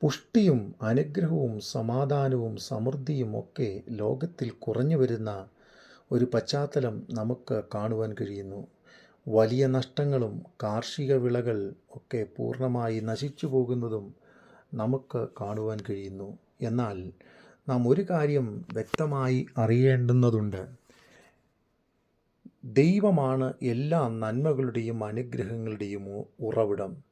പുഷ്ടിയും അനുഗ്രഹവും സമാധാനവും സമൃദ്ധിയും ഒക്കെ ലോകത്തിൽ കുറഞ്ഞു വരുന്ന ഒരു പശ്ചാത്തലം നമുക്ക് കാണുവാൻ കഴിയുന്നു. വലിയ നഷ്ടങ്ങളും കാർഷിക വിളകൾ ഒക്കെ പൂർണമായി നശിച്ചു പോകുന്നതും നമുക്ക് കാണുവാൻ കഴിയുന്നു. എന്നാൽ നാം ഒരു കാര്യം വ്യക്തമായി അറിയേണ്ടുന്നതുണ്ട്. ദൈവമാണ് എല്ലാ നന്മകളുടെയും അനുഗ്രഹങ്ങളുടെയും ഉറവിടം.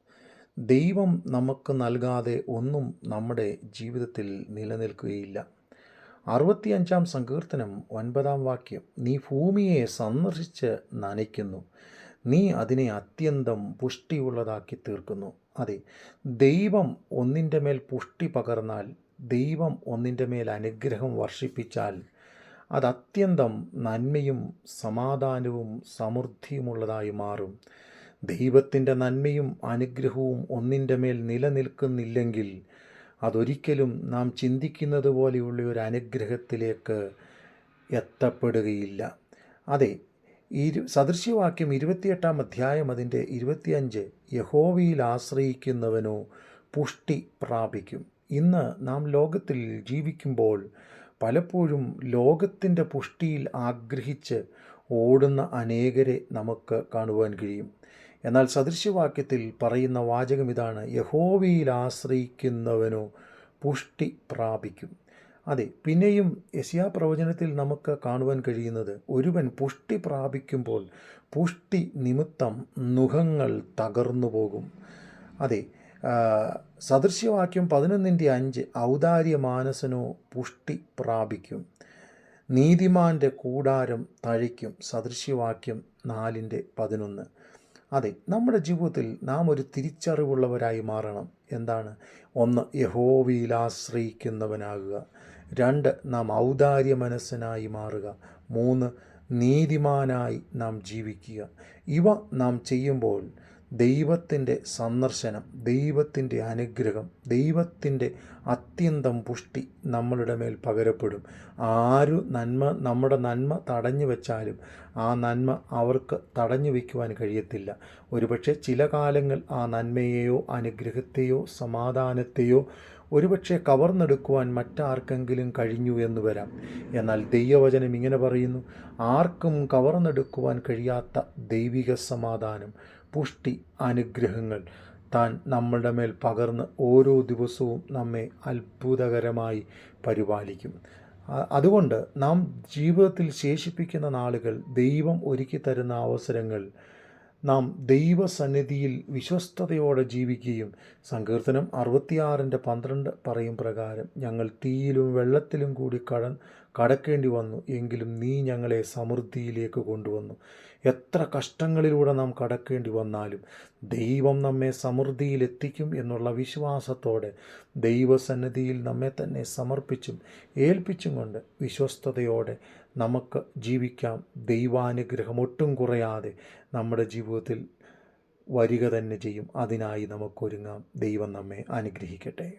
ദൈവം നമുക്ക് നൽകാതെ ഒന്നും നമ്മുടെ ജീവിതത്തിൽ നിലനിൽക്കുകയില്ല. അറുപത്തിയഞ്ചാം സങ്കീർത്തനം ഒൻപതാം വാക്യം നീ ഭൂമിയെ സന്ദർശിച്ച് നനയ്ക്കുന്നു. നീ അതിനെ അത്യന്തം പുഷ്ടിയുള്ളതാക്കി തീർക്കുന്നു അതെ ദൈവം ഒന്നിന്റെ മേൽ പുഷ്ടി പകർന്നാൽ ദൈവം ഒന്നിന്റെ മേൽ അനുഗ്രഹം വർഷിപ്പിച്ചാൽ അത് അത്യന്തം നന്മയും സമാധാനവും സമൃദ്ധിയുമുള്ളതായി മാറും. ദൈവത്തിന്റെ നന്മയും അനുഗ്രഹവും ഒന്നിന്റെ മേൽ നിലനിൽക്കുന്നില്ലെങ്കിൽ അതൊരിക്കലും നാം ചിന്തിക്കുന്നത് പോലെയുള്ള ഒരു അനുഗ്രഹത്തിലേക്ക് എത്തപ്പെടുകയില്ല. അതെ ഇരു സദൃശ്യവാക്യം ഇരുപത്തിയെട്ടാം അധ്യായം അതിന്റെ ഇരുപത്തിയഞ്ച് യഹോവയിൽ ആശ്രയിക്കുന്നവനോ പുഷ്ടി പ്രാപിക്കും. ഇന്ന് നാം ലോകത്തിൽ ജീവിക്കുമ്പോൾ പലപ്പോഴും ലോകത്തിന്റെ പുഷ്ടിയിൽ ആഗ്രഹിച്ച് ഓടുന്ന അനേകരെ നമുക്ക് കാണുവാൻ കഴിയും. എന്നാൽ സദൃശ്യവാക്യത്തിൽ പറയുന്ന വാചകം ഇതാണ് യഹോവയിൽ ആശ്രയിക്കുന്നവനോ പുഷ്ടി പ്രാപിക്കും. അതെ പിന്നെയും യശയാ പ്രവചനത്തിൽ നമുക്ക് കാണുവാൻ കഴിയുന്നത് ഒരുവൻ പുഷ്ടി പ്രാപിക്കുമ്പോൾ പുഷ്ടി നിമിത്തം നുഖങ്ങൾ തകർന്നു പോകും. അതെ സദൃശ്യവാക്യം പതിനൊന്നിന്റെ അഞ്ച് ഔദാര്യ മാനസനോ പുഷ്ടി പ്രാപിക്കും നീതിമാന്റെ കൂടാരം തഴയ്ക്കും സദൃശ്യവാക്യം നാലിന്റെ പതിനൊന്ന്. അതെ നമ്മുടെ ജീവിതത്തിൽ നാം ഒരു തിരിച്ചറിവുള്ളവരായി മാറണം. എന്താണ്? ഒന്ന് യഹോവയിൽ ആശ്രയിക്കുന്നവനാകുക. രണ്ട് നാം ഔദാര്യ മനസ്സനായി മാറുക. മൂന്ന് നീതിമാനായി നാം ജീവിക്കുക. ഇവ നാം ചെയ്യുമ്പോൾ ദൈവത്തിന്റെ സന്ദർശനം ദൈവത്തിന്റെ അനുഗ്രഹം ദൈവത്തിന്റെ അത്യന്തം പുഷ്ടി നമ്മളുടെ മേൽ പകരപ്പെടും. ആരു നന്മ നമ്മുടെ നന്മ തടഞ്ഞു വെച്ചാലും ആ നന്മ അവർക്ക് തടഞ്ഞു വയ്ക്കുവാൻ കഴിയത്തില്ല. ഒരുപക്ഷെ ചില കാലങ്ങൾ ആ നന്മയെയോ അനുഗ്രഹത്തെയോ സമാധാനത്തെയോ ഒരുപക്ഷെ കവർന്നെടുക്കുവാൻ മറ്റാർക്കെങ്കിലും കഴിഞ്ഞു എന്ന് വരാം. എന്നാൽ ദൈവവചനം ഇങ്ങനെ പറയുന്നു ആർക്കും കവർന്നെടുക്കുവാൻ കഴിയാത്ത ദൈവിക സമാധാനം പുഷ്ടി അനുഗ്രഹങ്ങൾ താൻ നമ്മളുടെ മേൽ പകർന്ന് ഓരോ ദിവസവും നമ്മെ അത്ഭുതകരമായി പരിപാലിക്കും. അതുകൊണ്ട് നാം ജീവിതത്തിൽ ശേഷിപ്പിക്കുന്ന നാളുകൾ ദൈവം ഒരുക്കി തരുന്ന അവസരങ്ങൾ നാം ദൈവസന്നിധിയിൽ വിശ്വസ്തയോടെ ജീവിക്കുകയും സങ്കീർത്തനം അറുപത്തിയാറിന്റെ പന്ത്രണ്ട് പറയും പ്രകാരം ഞങ്ങൾ തീയിലും വെള്ളത്തിലും കൂടി കട കടക്കേണ്ടി വന്നു എങ്കിലും നീ ഞങ്ങളെ സമൃദ്ധിയിലേക്ക് കൊണ്ടുവന്നു. എത്ര കഷ്ടങ്ങളിലൂടെ നാം കടക്കേണ്ടി വന്നാലും ദൈവം നമ്മെ സമൃദ്ധിയിലെത്തിക്കും എന്നുള്ള വിശ്വാസത്തോടെ ദൈവസന്നിധിയിൽ നമ്മെ തന്നെ സമർപ്പിച്ചും ഏൽപ്പിച്ചും കൊണ്ട് വിശ്വസ്തയോടെ നമുക്ക് ജീവിക്കാം. ദൈവാനുഗ്രഹം ഒട്ടും കുറയാതെ നമ്മുടെ ജീവിതത്തിൽ വരിക തന്നെ ചെയ്യും. അതിനായി നമുക്കൊരുങ്ങാം. ദൈവം നമ്മെ അനുഗ്രഹിക്കട്ടെ.